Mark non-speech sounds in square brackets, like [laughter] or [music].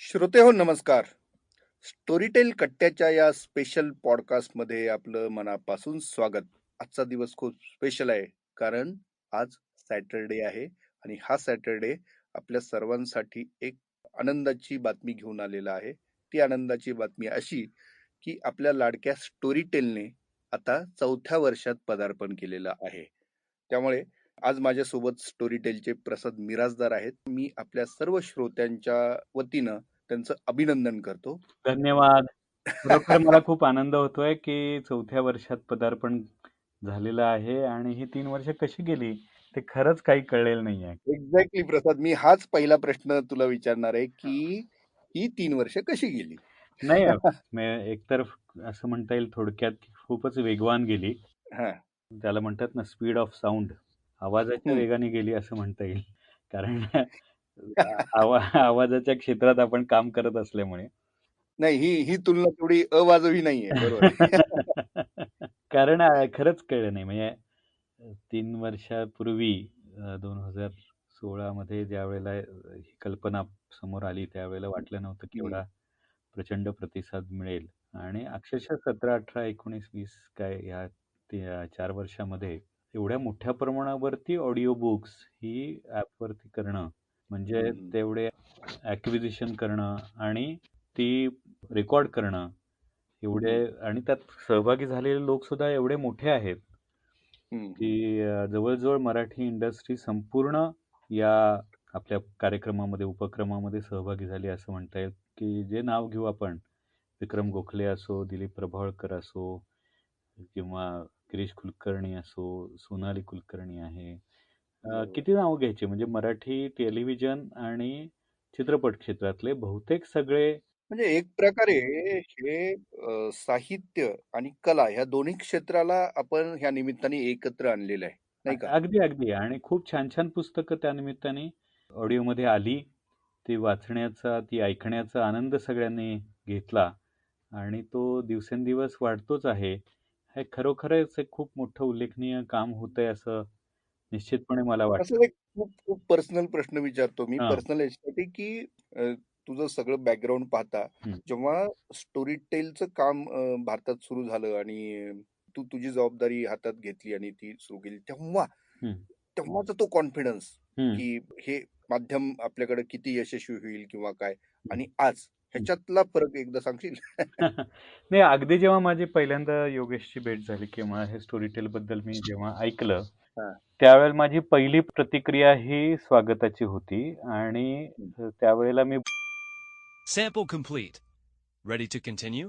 श्रोते हो नमस्कार. स्टोरीटेल कट्ट्याच्या या स्पेशल पॉडकास्टमध्ये आपलं मनापासून स्वागत. आजचा दिवस खूप स्पेशल आहे. कारण आज सॅटरडे आहे आणि हा सॅटरडे आपल्या सर्वांसाठी एक आनंदाची बातमी घेऊन आलेला आहे. ती आनंदाची बातमी अशी की आपल्या लाडक्या स्टोरीटेलने आता चौथ्या वर्षात पदार्पण केलेलं आहे. त्यामुळे आज माझ्यासोबत स्टोरीटेलचे प्रसाद मिराजदार आहेत. मी आपल्या सर्व श्रोत्यांच्या वतीनं त्यांचं अभिनंदन करतो. धन्यवाद. खरोखर मला खूप आनंद होतोय की चौथ्या वर्षात पदार्पण झालेलं आहे आणि ही तीन वर्ष कशी गेली ते खरंच काही कळलेलं नाहीये. एक्झॅक्टली प्रसाद. मी हाच पहिला प्रश्न तुला विचारणार आहे की ही. तीन वर्ष कशी गेली? नाही [laughs] मे- एकतर असं म्हणता येईल थोडक्यात खूपच वेगवान गेली. हा. त्याला म्हणतात ना स्पीड ऑफ साऊंड आवाजाच्या. वेगाने गेली असं म्हणता येईल कारण [laughs] आवा आवाजाच्या क्षेत्रात आपण काम करत असल्यामुळे नाही ही ही तुलना तेवढी अवाजवी नाहीये बरोबर. [laughs] कारण खरंच कळलं नाही म्हणजे तीन वर्षापूर्वी दोन हजार सोळा मध्ये ज्या वेळेला ही कल्पना समोर आली त्यावेळेला वाटलं नव्हतं की. एवढा प्रचंड प्रतिसाद मिळेल आणि अक्षरशः सतरा अठरा एकोणीस वीस काय या चार वर्षामध्ये एवढ्या मोठ्या प्रमाणावरती ऑडिओ बुक्स ही ऍपवरती करणं म्हणजे. तेवढे ऍक्विजिशन करणं आणि ती रेकॉर्ड करणं एवढे आणि त्यात सहभागी झालेले लोक सुद्धा एवढे मोठे आहेत. की जवळजवळ मराठी इंडस्ट्री संपूर्ण या आपल्या कार्यक्रमामध्ये उपक्रमामध्ये सहभागी झाली असं म्हणता येईल की जे नाव घेऊ आपण विक्रम गोखले असो दिलीप प्रभावळकर असो किंवा गिरीश कुलकर्णी असो सोनाली कुलकर्णी आहे. अ, बरोबर. किती नावं घ्यायची? म्हणजे मराठी टेलिव्हिजन आणि चित्रपट क्षेत्रातले बहुतेक सगळे म्हणजे एक प्रकारे हे अ, साहित्य आणि कला ह्या दोन्ही क्षेत्राला आपण ह्या निमित्ताने एकत्र आणलेलं आहे नाही का? अगदी अगदी. आणि खूप छान छान पुस्तकं त्या निमित्ताने ऑडिओमध्ये आली. ती वाचण्याचा ती ऐकण्याचा आनंद सगळ्यांनी घेतला. आणि तो दिवसेंदिवस वाढतोच आहे. हे खरोखरच एक खूप मोठं उल्लेखनीय काम होतंय असं निश्चितपणे मला वाटतं असं एक खूप खूप पर्सनल प्रश्न विचारतो मी हा. पर्सनल याच्यासाठी की अ, तुझं सगळं बॅकग्राऊंड पाहता. जेव्हा स्टोरी टेलचं काम अ, भारतात सुरू झालं आणि तू तुझी जबाबदारी हातात घेतली आणि ती सुरू केली तेव्हा हम्म. तेव्हाचा तो कॉन्फिडन्स हम्म. की हे माध्यम आपल्याकडे किती यशस्वी होईल किंवा काय आणि आज ह्याच्यातला फरक एकदा सांगशील [laughs] नाही अगदी जेव्हा माझी पहिल्यांदा योगेशची भेट झाली किंवा हे स्टोरी टेल बद्दल मी जेव्हा ऐकलं. त्यावेळेला माझी पहिली प्रतिक्रिया ही स्वागताची होती आणि त्यावेळेला मी Sample complete. Ready to continue?